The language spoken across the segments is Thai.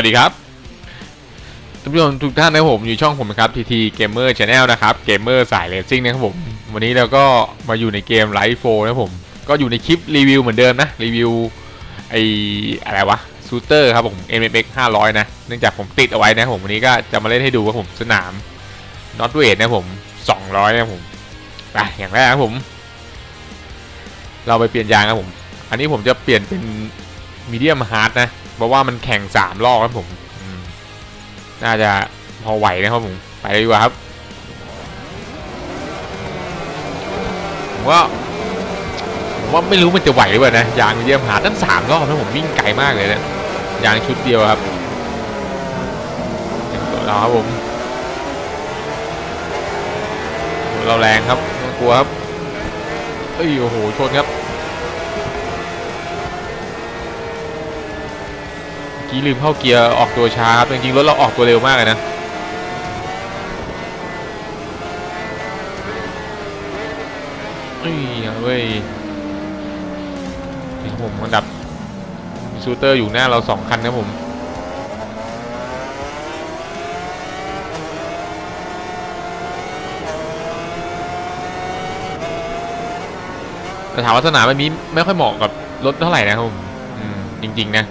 สวัสดีครับท่านผู้ชมทุกท่านนะครับผมอยู่ช่องผมนะครับทีทีเกมเมอร์ชาแนลนะครับเกมเมอร์สายเลสซิ่งนะครับผมวันนี้เราก็มาอยู่ในเกมไลฟ์โฟนะผมก็อยู่ในคลิปรีวิวเหมือนเดิมนะรีวิวไออะไรวะซูเตอร์ครับผม MX 500 นะ เนื่องจากผมติดเอาไว้นะผมวันนี้ก็จะมาเล่นให้ดูว่าผมสนามนอตเวทนะผม 200 นะผมไปอย่างแรกครับผม เราไปเปลี่ยนยางครับผม อันนี้ผมจะเปลี่ยนเป็นมีเดียมฮาร์ดนะ เพราะว่ามันแข่งสามรอบครับผมน่าจะพอไหวนะครับผมไปเลยดีกว่าครับผมว่าผมว่าไม่รู้มันจะไหวหรือเปล่านะยางมีเดียมฮาตั้งสามรอบนะผมวิ่งไกลมากเลยนะยางชุดเดียวครับอย่างตัวเราครับผมเราแรงครับกลัวครับเอ้ยโอ้โหชนครับ กี้ลืมเข้าเกียร์ออกตัวช้าครับจริงๆรถเราออกตัวเร็วมากเลยนะเอ้ยเว้ยผมอันดับซูเตอร์อยู่หน้าเราสองคันนะผมแต่ถามว่าสนามแบบนี้ไม่ค่อยเหมาะกับรถเท่าไหร่นะครับผมมจริง ๆ นะ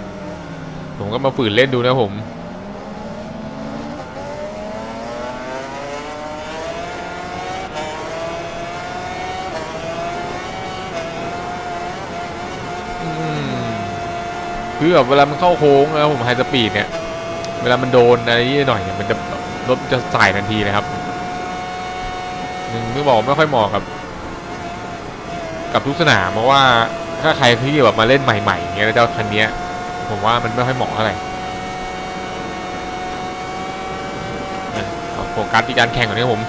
ผมก็มาฝืนเล่นดูนะผมคือแบบเวลามันเข้าโค้งแล้วผมไฮสปีดเนี่ย เวลามันโดนอะไรนิดหน่อยเนี่ยมันจะรถจะสายทันทีเลยครับหนึ่งไม่บอกไม่ค่อยเหมาะกับ กับทุกสนามเพราะว่าถ้าใครที่แบบมาเล่นใหม่ๆอย่างเงี้ยแล้วเจ้าคันเนี้ย ผมว่ามันไม่ค่อยเหมาะเท่าไหร่โฟกัสที่การแข่งก่อนนะครับผม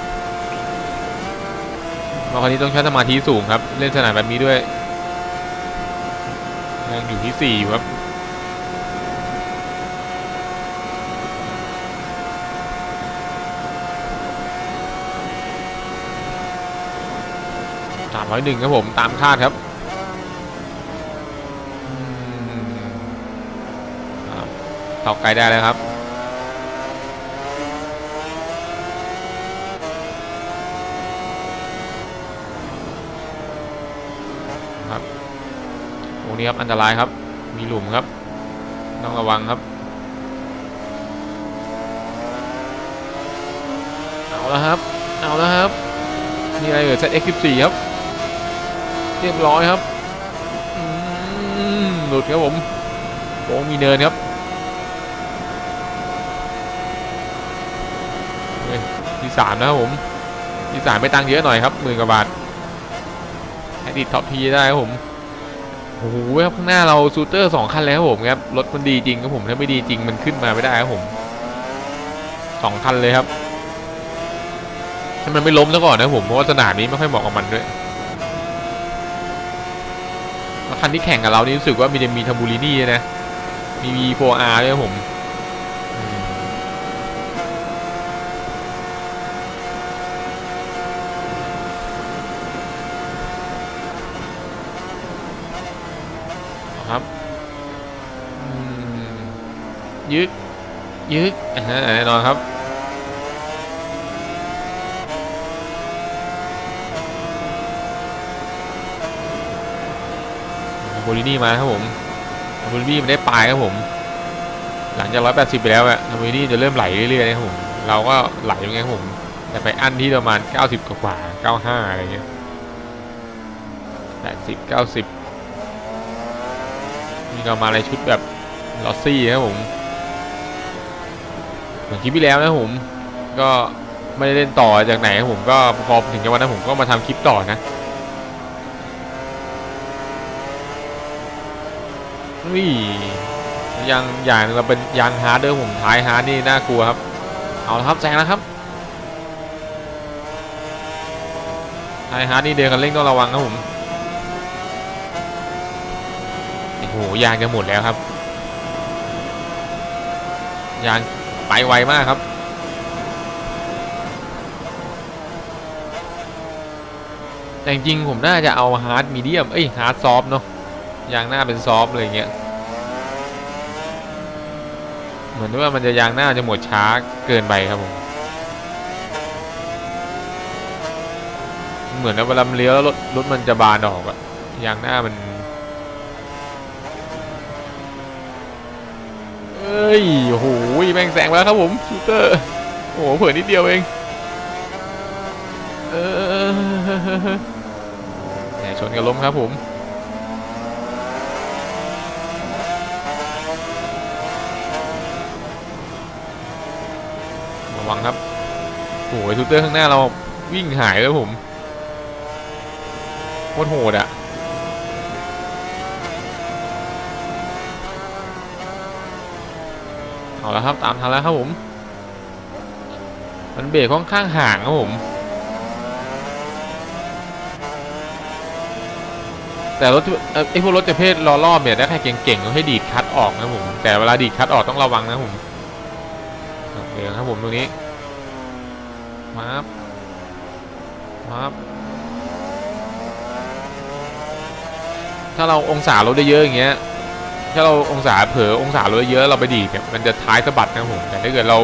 มาคนนี้ต้องใช้สมาธิสูงครับ เล่นสนามแบบนี้ด้วยยังอยู่ที่สี่อยู่ครับสามร้อยหนึ่งครับผมตามคาดครับอืมครับ ตอกไกลได้แล้วครับ ครับโอ้นี่ครับอันตรายครับ มีหลุมครับ ต้องระวังครับ เอาแล้วครับ เอาแล้วครับมีอะไรเอ่ย ZX14 ครับ เรียบร้อยครับหลุดครับผมโค้งมีเนินครับเฮ้ยที่ สามนะครับผมที่สามไปตังค์เยอะหน่อยครับหมื่นกว่าบาทให้ติดท็อปทีได้ครับผมโอ้โหครับข้างหน้าเราซูเตอร์สองคันแล้วครับผมครับรถมันดีจริงครับผมถ้าไม่ดีจริงมันขึ้นมาไม่ได้ครับผมสองคันเลยครับให้มันไม่ล้มซะก่อนนะผมเพราะว่าสนามนี้ไม่ค่อยเหมาะกับมันด้วยคันที่แข่งกับเรานี่รู้สึกว่ามีจะมีทัมบูรินี่นะมี V4R ด้วยครับผมอืมเอาครับอืม ยึกยึกฮะแน่นอนครับโบลินี่มาครับผมโบลินี่มันได้ปลายครับผม หลังจาก180ไปแล้วอะโบลินี่จะเริ่มไหลเรื่อยๆนะครับผม เราก็ไหลยังไงครับผมแต่ไปอั้นที่ประมาณ90กว่าๆ95อะไรเงี้ย80 90มีเรามาในชุดแบบลอสซี่ครับผม มือนคลิปที่แล้วนะผม ก็ไม่ได้เล่นต่อจากไหนผมก็พอถึงจังหวะนั้นผมก็มาทำคลิปต่อนะอุ้ยยางอย่างหนึงเราเป็นยางฮาร์ดเดอร์ผมท้ายฮาร์ดนี่น่ากลัวครับ เอาละครับแซงแล้วครับท้ายฮาร์ดนี่เดินกันเร่งต้องระวังครับผมโอ้โหยางจะหมดแล้วครับยาง ไปไวมากครับ แต่จริงผมน่าจะเอาฮาร์ดมีเดียมเอ้ยฮาร์ดซอฟเนาะยางหน้าเป็นซอฟต์เลยอย่างเงี้ย เหมือนว่ามันจะยางหน้าจะหมดช้าเกินไปครับผมเหมือนว่าเวลาเลี้ยวแล้วรถรถมันจะบานออกอะยางหน้ามัน เอ้ยโอ้โหแม่งแซงแล้วครับผมชูเตอร์โอ้โหเผื่อนิดเดียวเองเออแหมชนกันล้มครับผมระวังครับโอ้โหทูเตอร์ข้างหน้าเราวิ่งหายแล้วผมโคตรโหดอะ เอาล้วครับตามทันแล้วครับผม มันเบรกค่อนข้างห่างครับผม แต่รถเอ่อไอพวกรถประเภทล้อรอบเนี่ยได้แค่เก่งๆก็ให้ดีดคัดออกนะผม แต่เวลาดีดคัดออกต้องระวังนะผมเดี๋ยครับผมตรงนี้มาบมาบถ้าเราองศาลดได้เยอะอย่างเงี้ย ถ้าเราองศาเผลอองศาลดเยอะเราไปดีดเนี่ยมันจะท้ายสะบัดนะผมแต่ถ้าเกิดเรา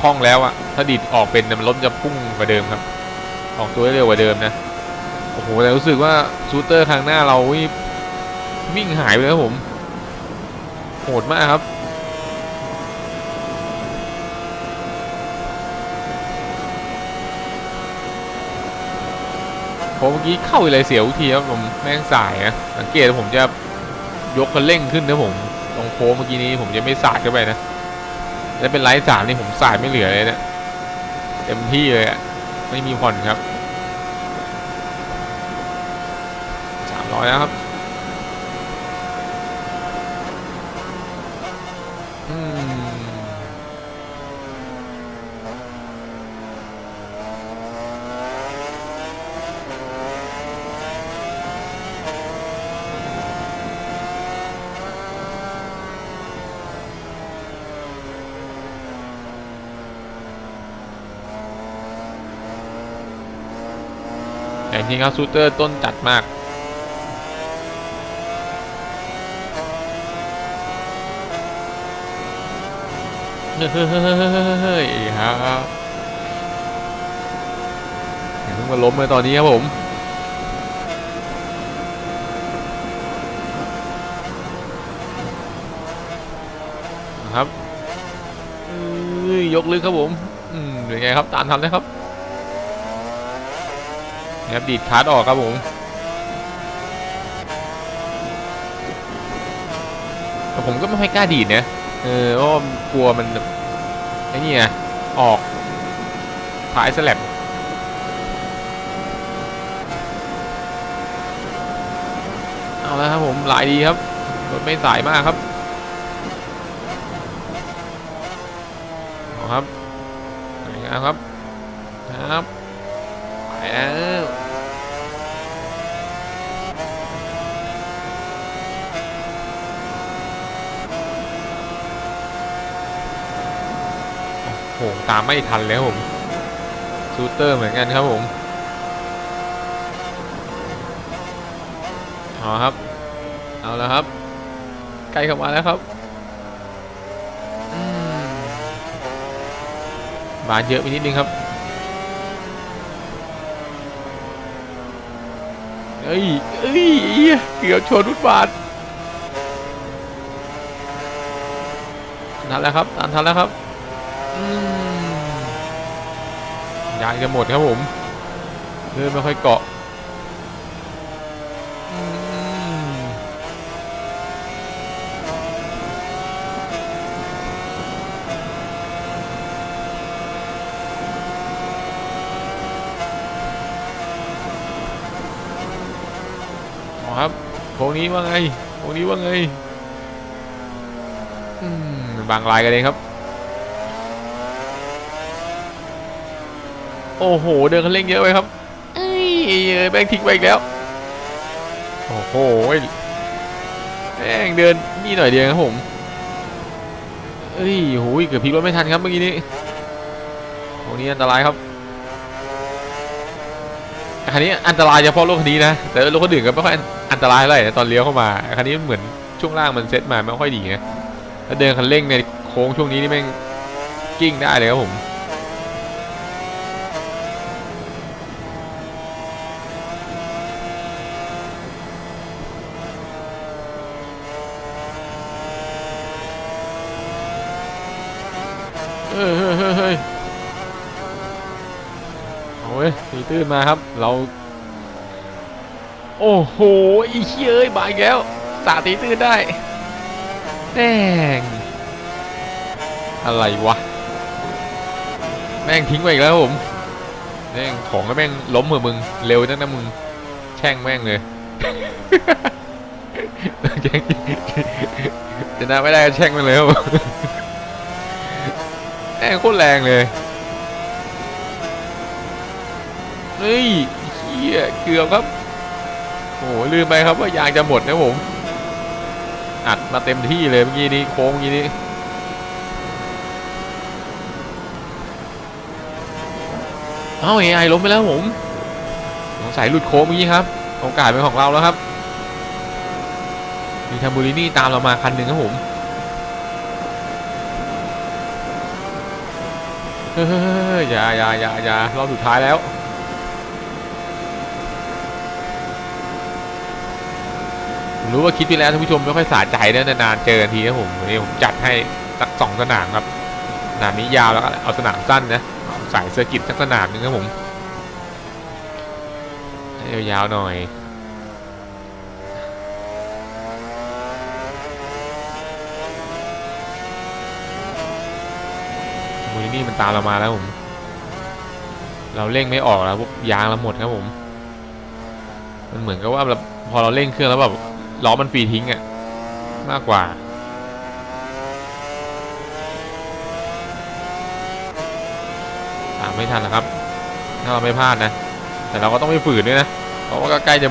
คล่องแล้วอะถ้าดีดออกเป็นมันรถจะพุ่งกว่าเดิมครับ ออกตัวได้เร็วกว่าเดิมนะโอ้โหแต่รู้สึกว่าซูเตอร์ครั้งหน้าเราวิ่งหายไปแล้วผมโหดมากครับผมเมื่อกี้เข้าอะไรเสียวทีครับผมแม่งสายนะสังเกตผมจะ ยกกันเร่งขึ้นนะผมตรงโค้งเมื่อกี้นี้ผมจะไม่สาดเข้าไปนะแล้วเป็นไลท์สามนี่ผมสาดไม่เหลือเลยเนะเต็มที่เลยอะไม่มีผ่อนครับสามร้อยแล้วครับ จริงครับซูเตอร์ต้นจัดมาก เฮ้ยครับอย่าเพิ่งมาล้มเลยตอนนี้ครับผมครับเอ้ยยกลึกครับผม อืมเป็นไงครับ ตามทันเลยครับ นะครับดีดคัสออกครับผมแต่ผมก็ไม่ค่อยกล้าดีดนะเออเพราะกลัวมันไอ้นี่ไงออกท้ายสลับเอาแล้วครับผมหลายดีครับรถไม่สายมากครับเอาครับไหนกันครับครับไปแล้วโอ้โห ตามไม่ทันเลยครับผมซูเตอร์เหมือนกันครับผมเอาครับ เอาแล้วครับ ใกล้เข้ามาแล้วครับบานเยอะไปนิดนึงครับเอ้ยเอ้ยเกือบชนฟุตบาททันแล้วครับ ทันทันแล้วครับ อืม ยางจะหมดครับผมเดินไม่ค่อยเกาะอืมเอาครับโค้งนี้ว่าไงโค้งนี้ว่าไงบางลายกันเลยครับ โอ้โห เดินคันเร่งเยอะไปครับเอ้ยแบงทิ้งไปอีกแล้ว โอ้โหแม่งเดินนี่หน่อยเดียวครับผมเอ้ยโหยเกือบพลิกรถไม่ทันครับเมื่อกี้นี้โอ้นี้อันตรายครับคันนี้อันตรายเฉพาะรถคันนี้นะ แต่รถคนอื่นก็ไม่ค่อยอันตรายเท่าไหร่ตอนเลี้ยวเข้ามาคันนี้เหมือนช่วงล่างมันเซ็ตมาไม่ค่อยดีนะแล้วเดินคันเร่งในโค้งช่วงนี้นี่แม่งกิ้งได้เลยครับผม เฮ้ยเฮ้ยเฮ้ยเฮ้ยเอาเว้ย ตีตื้นมาครับ เรา โอ้โหอีเชี่ยเอ้ยบายแล้วสาดตีตื้นได้แม่งอะไรวะ แม่งทิ้งไปอีกแล้วครับผมแม่งของก็แม่งล้มเหมือนมึง เร็วจังนะมึง แช่งแม่งเลยแช่งจะน่าไม่ได้ก็แช่งมันเลยครับผมแม่งโคตรแรงเลย เฮ้ยเฮียเกือบครับ โอ้ลืมไปครับว่ายางจะหมดนะผม อัดมาเต็มที่เลยเมื่อกี้นี้โค้งเมื่อกี้นี้เอ้า AI ล้มไปแล้วผมสงสัยหลุดโค้งเมื่อกี้ครับ โอกาสเป็นของเราแล้วครับ มีทัมบูรินี่ตามเรามาคันหนึ่งครับผมเฮ้ยอย่าอย่าอย่าอย่ารอบสุดท้ายแล้ว ผม รู้ว่าคิดไปแล้วท่านผู้ชมไม่ค่อยสะใจนะนานๆเจอทีนะผมวันนี้ผมจัดให้สักสองสนามครับสนามนี้ยาวแล้วก็เอาสนามสั้นนะสายเซอร์กิตสักสนามนึงครับผมยาวๆหน่อยมูลนี่มันตามเรามาแล้วผม เราเร่งไม่ออกแล้วยางเราหมดครับผม มันเหมือนกับว่าเราพอเราเร่งเครื่องแล้วแบบ ล้อมันฟรีทิ้งอะมากกว่า ตามไม่ทันแล้วครับ ถ้าเราไม่พลาดนะ แต่เราก็ต้องไม่ฝืนด้วยนะ เพราะว่าก็ใกล้จะ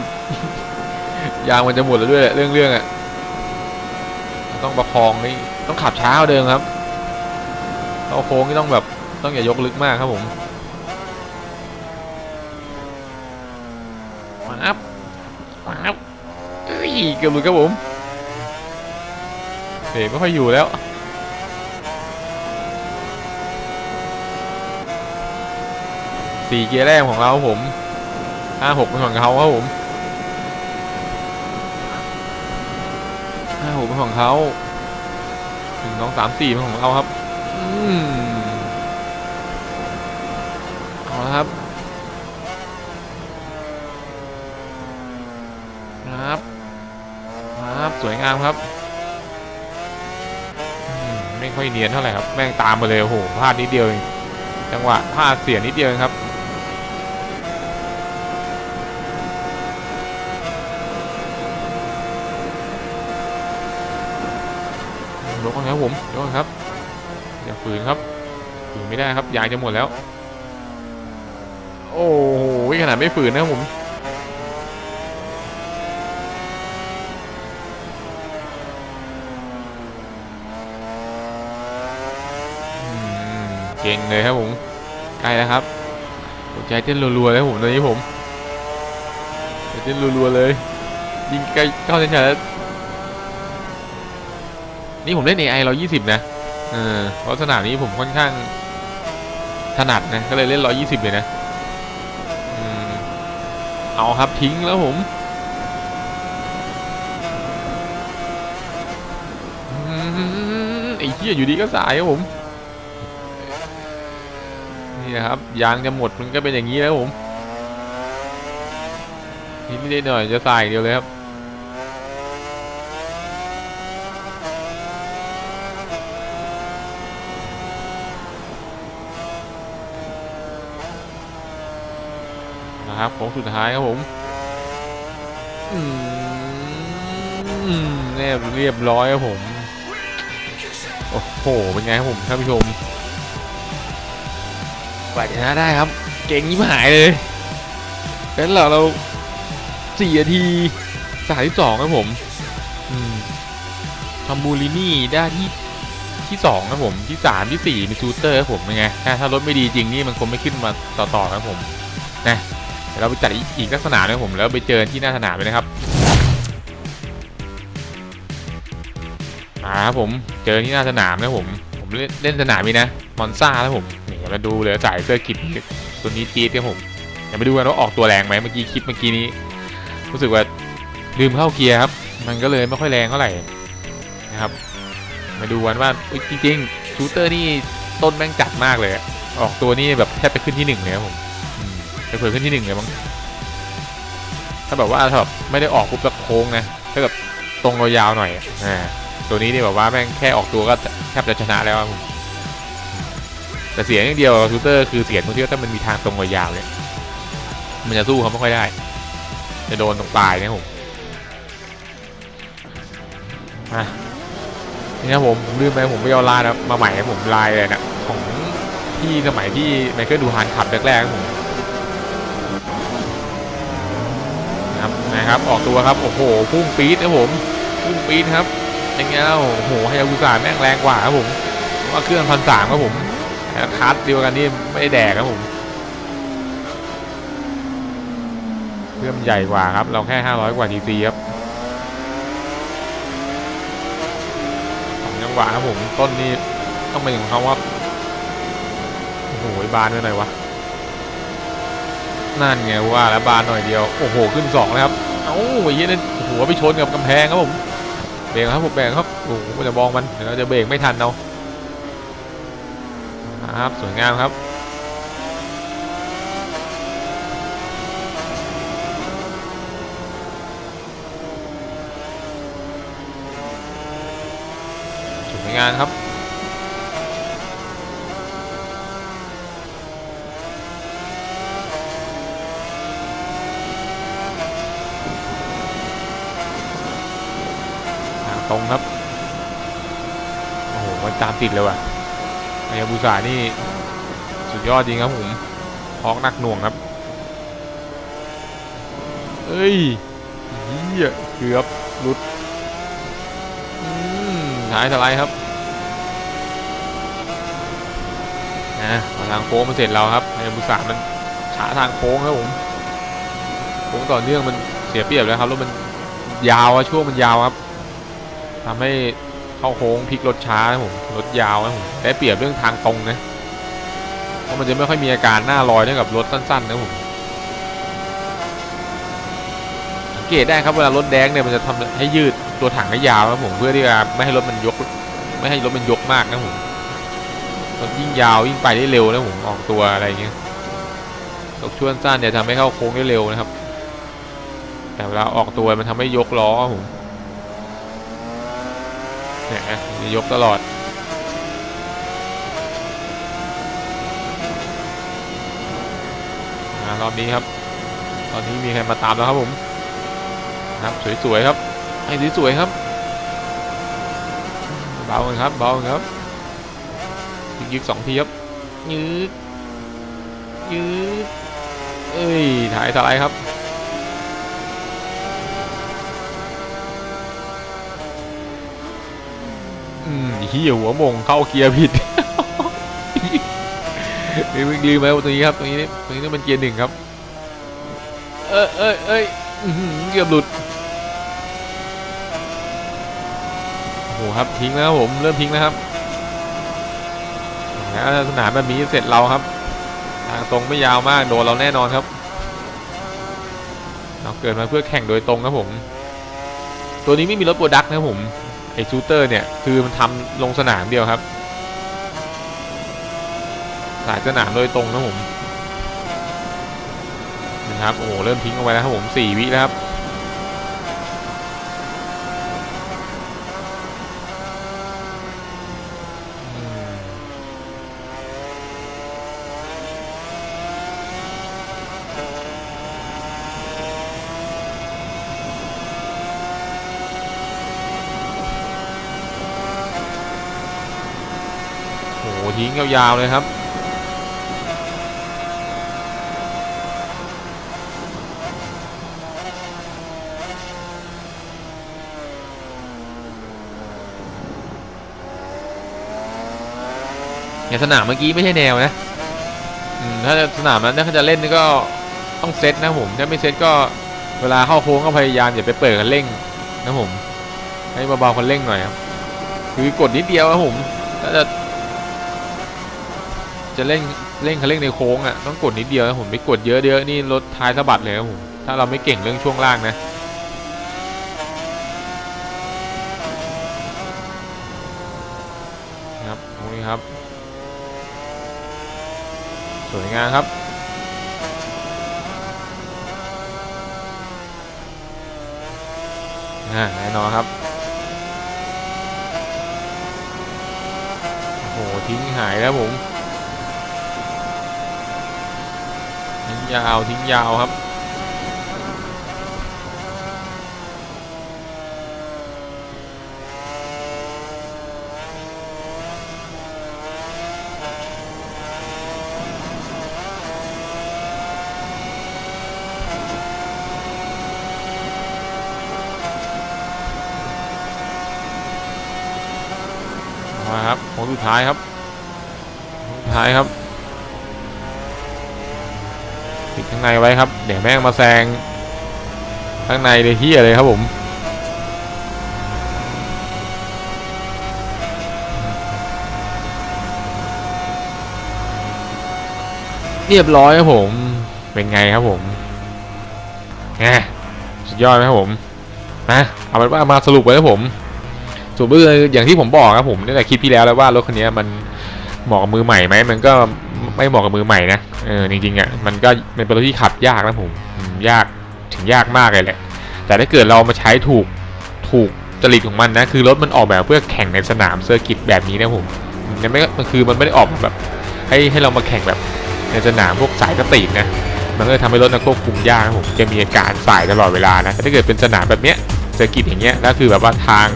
ยางมันจะหมดแล้วด้วยแหละเรื่องเรื่องอะต้องประคองนี่ต้องขับช้าเดิมครับเข้าโค้งนี่ต้องแบบต้องอย่ายกลึกมากครับผมมาอัพมาอัพ เอ้ยเกือบหลุดครับผมเบรกไม่ค่อยอยู่แล้วสี่เกียร์แรกของเราครับผมห้าหกเป็นของเขาครับผมห้าหกเป็นของเขาหนึ่งสองสามสี่เป็นของเราครับ อืมเอาละครับ ครับ ครับ สวยงามครับไม่ค่อยเนียนเท่าไหร่ครับ แม่งตามมาเลยโอ้โหพลาดนิดเดียวเองจังหวะพลาดเสียนิดเดียวเองครับยกก่อนครับผมยกก่อนครับอย่าฝืนครับฝืนไม่ได้ครับยางจะหมดแล้ว โอ้โหขนาดไม่ฝืนนะผม เก่งเลยครับผมใกล้แล้วครับหัวใจเต้นรัวๆเลยครับผมตอนนี้ผมเต้นรัวๆเลยยิงใกล้เข้าเส้นชัยแล้วนี่ผมเล่น AI 120นะเออเพราะสนามนี้ผมค่อนข้างถนัดนะก็เลยเล่น120เลยนะอเอาครับทิ้งแล้วผมอืมไอ้เหี้ยอยู่ดีก็สายครับผม นี่นะครับยางจะหมดมันก็เป็นอย่างนี้แล้วผมทีนี้ได้หน่อยจะสายอย่เดียวเลยครับนะครับโค้งสุดท้ายครับผมเรียเรียบร้อยครับผม โอ้โห เป็นไงครับผมท่านผู้ชม กว่าจะชนะได้ครับ เก่งยิ่งหายเลยแล้วเราเราสี่นาทีสายที่สองครับผมทอมบูลินี่ได้ที่ที่สองครับผมที่สามที่สี่มีชูเตอร์ครับผมเป็นไงถ้ารถไม่ดีจริงนี่มันคงไม่ขึ้นมาต่อๆครับผมนะเดี๋ยวเราไปจัดอีกลักษณะหนึงผมแล้วไปเจอที่หน้าสนามเลยนะครับอ่าครับผมเจอที่หน้าสนามนะผมเล่นเล่นสนามนี้นะมอนซ่าแล้วผม มาดูเลยสายเสื้อกิบตัวนี้จี๊ดครับผมเดี๋ยวมาดูกันว่าออกตัวแรงไหมเมื่อกี้คลิปเมื่อกี้นี้ รู้สึกว่าลืมเข้าเกียร์ครับ มันก็เลยไม่ค่อยแรงเท่าไหร่นะครับมาดูกันว่าจริงๆชูเตอร์นี่ต้นแม่งจัดมากเลยออกตัวนี่แบบแทบไปขึ้นที่หนึ่งเลยครับผมไปเผยขึ้นที่หนึ่งเลยมั้งถ้าแบบว่าถ้าแบบไม่ได้ออกปุ๊บแล้วโค้งนะถ้าแบบตรงยาวๆหน่อยอ่าตัวนี้นี่แบบว่าแม่งแค่ออกตัวก็แทบจะชนะแล้วครับผม แต่เสียอย่างเดียวชูเตอร์คือเสียตรงที่ว่าถ้ามันมีทางตรงยาวเนี่ยมันจะสู้เขาไม่ค่อยได้ จะโดนตรงปลายนะครับผมอะนี่ครับผมผมลืมไปผมไปเอาลายนะมาใหม่ผมลายเลยนะของที่สมัยที่ไมเคิลดูฮานขับแรกๆครับผมนะครับนะครับออกตัวครับโอ้โหพุ่งปี๊ดนะผมพุ่งปี๊ดครับยังไงแล้วโอ้โหให้ยากุซ่าแม่งแรงกว่าครับผมราะว่าเครื่องพันสามครับผม คัสเดียวกันนี่ไม่แดกครับผมเครื่องมันใหญ่กว่าครับ เราแค่ 500 กว่า cc ครับสองจังหวะครับผมต้นนี้ต้องเป็นของเขาว่าโอ้โหบานไปหน่อยวะนั่นไงว่าแล้วบานหน่อยเดียวโอ้โหขึ้นสองแล้วครับเอ้าไอ้เหี้นั่หัวไปชนกับกำแพงครับผมเบรกครับผมเบรกครับโอ้โหจะมองมันเดี๋ยวเราจะเบรกไม่ทันเอาะ ครับ สวยงามครับสวยงามครับตรงครับ โอ้โหมันตามติดเลยว่ะ ไอ้บุษานี่ สุดยอดจริงครับผมฮอกนักหน่วงครับเอ้ยเหี้ยเกือบหลุดอืมท้ายสไลด์ครับนะพอทางโค้งมันเสร็จแล้วครับไอ้บุษามันช้าทางโค้งครับผมโค้งต่อเนื่องมันเสียเปรียบแล้วครับรถมันยาวอะช่วงมันยาวครับทำให้ เข้าโค้งพลิกรถช้านะผมรถยาวนะผมได้เปรียบเรื่องทางตรงนะเพราะมันจะไม่ค่อยมีอาการหน้าลอยเท่ากับรถสั้นๆนะผมสังเกตได้ครับเวลารถแดงเนี่ยมันจะทำให้ยืดตัวถังให้ยาวนะผมเพื่อที่จะไม่ให้รถมันยก ไม่ให้รถมันยกมากนะผมรถยิ่งยาวยิ่งไปได้เร็วนะผมออกตัวอะไรอย่างเงี้ยตกช่วงสั้นเนี่ยทำให้เข้าโค้งได้เร็วนะครับ แต่เวลาออกตัวมันทำให้ยกล้อผม เนี่ยมันจะยกตลอดอรอบนี้ครับ ตอนนี้มีใครมาตามแล้วครับผม ครับสวยๆครับ ให้สวยๆครับ เบาครับ เบาครับยิงยิงสองทีครับ ยืดยืดเอ้ยถ่ายสไลด์ครับ อืมเฮียหัวมงเข้าเกียร์ผิดลืมลืมไปตรงนี้ครับตรงนี้ตรงนี้นี่มันเกียร์หนึ่งครับ เอ้ยเอ้ยเอ้ยเกือบหลุดโอ้โหครับทิ้งแล้วผมเริ่มทิ้งแล้วครับนะสนามแบบนี้เสร็จเราครับ ทางตรงไม่ยาวมากโดนเราแน่นอนครับเราเกิดมาเพื่อแข่งโดยตรงครับผม ตัวนี้ไม่มีรถโปรดักต์นะผม ไอชูเตอร์เนี่ยคือมันทำลงสนามเดียวครับสายสนามโดยตรงนะผมนะครับโอ้โหเริ่มทิ้งเอาไว้แล้วครับผมสี่วิแล้วครับ ทิ้งยาวๆเลยครับ อย่างสนามเมื่อกี้ไม่ใช่แนวนะถ้าสนามนั้นถ้าจะเล่นนี่ก็ต้องเซตนะผมถ้าไม่เซตก็เวลาเข้าโค้งก็พยายามอย่าไปเปิดคันเร่งนะผมให้เบาๆคนเร่งหน่อยครับคือกดนิดเดียวครับผมถ้าจะ จะเร่งเร่งคันเร่งในโค้งอะต้องกดนิดเดียวนะผมไม่กดเยอะเยอะนี่รถท้ายสะบัดเลยนะผมถ้าเราไม่เก่งเรื่องช่วงล่างนะนะครับตรงนี้ครับ สวยงามครับอ่าแน่นอนครับโอ้โหทิ้งหายแล้วผม ทิ้ง ยาวทิ้งยาวครับ มาครับค้งสุดท้ายครับท้ายครับปิดข้างในไว้ครับ เดี๋ยวแม่งมาแซงข้างในเลยที่อะไรครับผมเรียบร้อยครับผม เป็นไงครับผมแหมสุดยอดไหมครับผมนะเอาเป็นว่ามาสรุปไว้ครับผมส่วนก็คืออย่างที่ผมบอกครับผมตั้งแต่คลิปที่แล้วแล้วว่ารถคันนี้มันเหมาะกับมือใหม่ไหมมันก็ ไม่เหมาะกับมือใหม่นะเออจริงๆอะมันก็เป็นรถที่ขับยากนะผมยากถึงยากมากเลยแหละ แต่ถ้าเกิดเรามาใช้ถูกถูกจริตของมันนะคือรถมันออกแบบเพื่อแข่งในสนามเซอร์กิตแบบนี้นะผมมันไม่มันคือมันไม่ได้ออกแบบให้ให้เรามาแข่งแบบในสนามพวกสายสตรีทนะมันก็เลยทำให้รถนะควบคุมยากนะผมจะมีอาการสายตลอดเวลานะถ้าเกิดเป็นสนามแบบเนี้ยเซอร์กิตอย่างเงี้ยแล้วคือแบบว่าทาง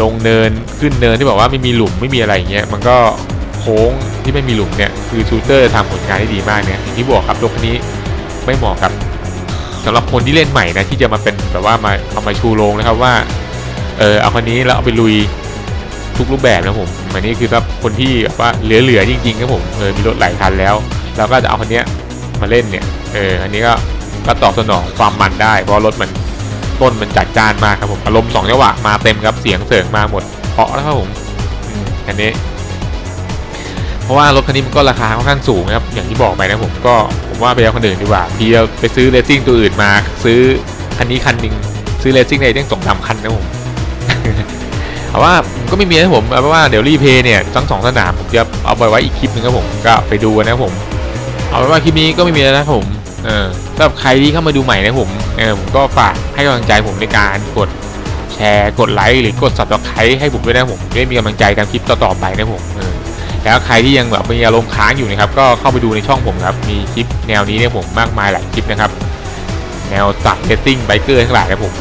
ลงเนินขึ้นเนินที่บอกว่าไม่มีหลุมไม่มีอะไรอย่างเงี้ยมันก็ โค้งที่ไม่มีหลุมเนี่ยคือชูเตอร์ทำผลงานได้ดีมากเนี่ยอย่างที่บอกครับรถคันนี้ไม่เหมาะกับสำหรับคนที่เล่นใหม่นะที่จะมาเป็นแบบว่ามาเอามาชูโรงนะครับว่าเออเอาคันนี้แล้วเอาไปลุยทุกรูปแบบนะผมอันนี้คือสำหรับคนที่แบบว่าเหลือๆจริงๆครับผมเออมีรถหลายคันแล้วเราก็จะเอาคันเนี้ยมาเล่นเนี่ยเอออันนี้ก็ก็ตอบสนองความมันได้ เพราะรถมันต้นมันจัดจ้านมากครับผมอารมณ์สองจังหวะมาเต็มครับเสียงเสริงมาหมดเพราะแล้วครับผมอืมอันนี้ เพราะว่ารถคันนี้มันก็ราคาค่อนข้างสูงนะครับอย่างที่บอกไปนะผมก็ผมว่าไปเอาคนอื่นดีกว่าพี่ไปซื้อเลสซิ่งตัวอื่นมา ซื้อคันนี้คันหนึ่งซื้อเลสซิ่งในตั้งสองสามคันนะผมเอาว่าผมก็ไม่มีนะผมเอาว่าเดี๋ยวรีเพย์เนี่ยทั้งสองสนามผมจะเอาไปไว้อีกคลิปหนึงครับผมก็ไปดูนะครับผม เอาเป็นว่าคลิปนี้ก็ไม่มีแล้วนะครับผมเออสำหรับใครที่เข้ามาดูใหม่นะผมเออผมก็ฝากให้กำลังใจผมในการกดแชร์กดไลค์หรือกด subscribe ให้ผมด้วยนะผมได้มีกำลังใจการคลิปต่อๆไปนะผมเออ แล้วใครที่ยังแบบมีอารมณ์ค้างอยู่นะครับ ก็เข้าไปดูในช่องผมครับ มีคลิปแนวนี้เนี่ยผมมากมายหลายคลิปนะครับ แนวสัตว์เลสซิ่งไบเกอร์ทั้งหลายนะผม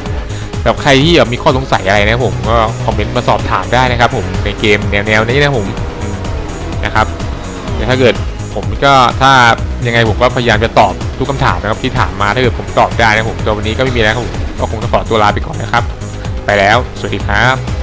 สำหรับใครที่แบบมีข้อสงสัยอะไรนะผมก็คอมเมนต์มาสอบถามได้นะครับ ผมในเกมแนวๆนี้นะผมนะครับแต่ถ้าเกิดผมก็ถ้ายังไงผมก็พยายามจะตอบทุกคำถามนะครับที่ถามมาถ้าเกิดผมตอบได้นะผมตัววันนี้ก็ไม่มีแล้วครับผมก็คงต้องขอตัวลาไปก่อนนะครับ ไปแล้ว สวัสดีครับ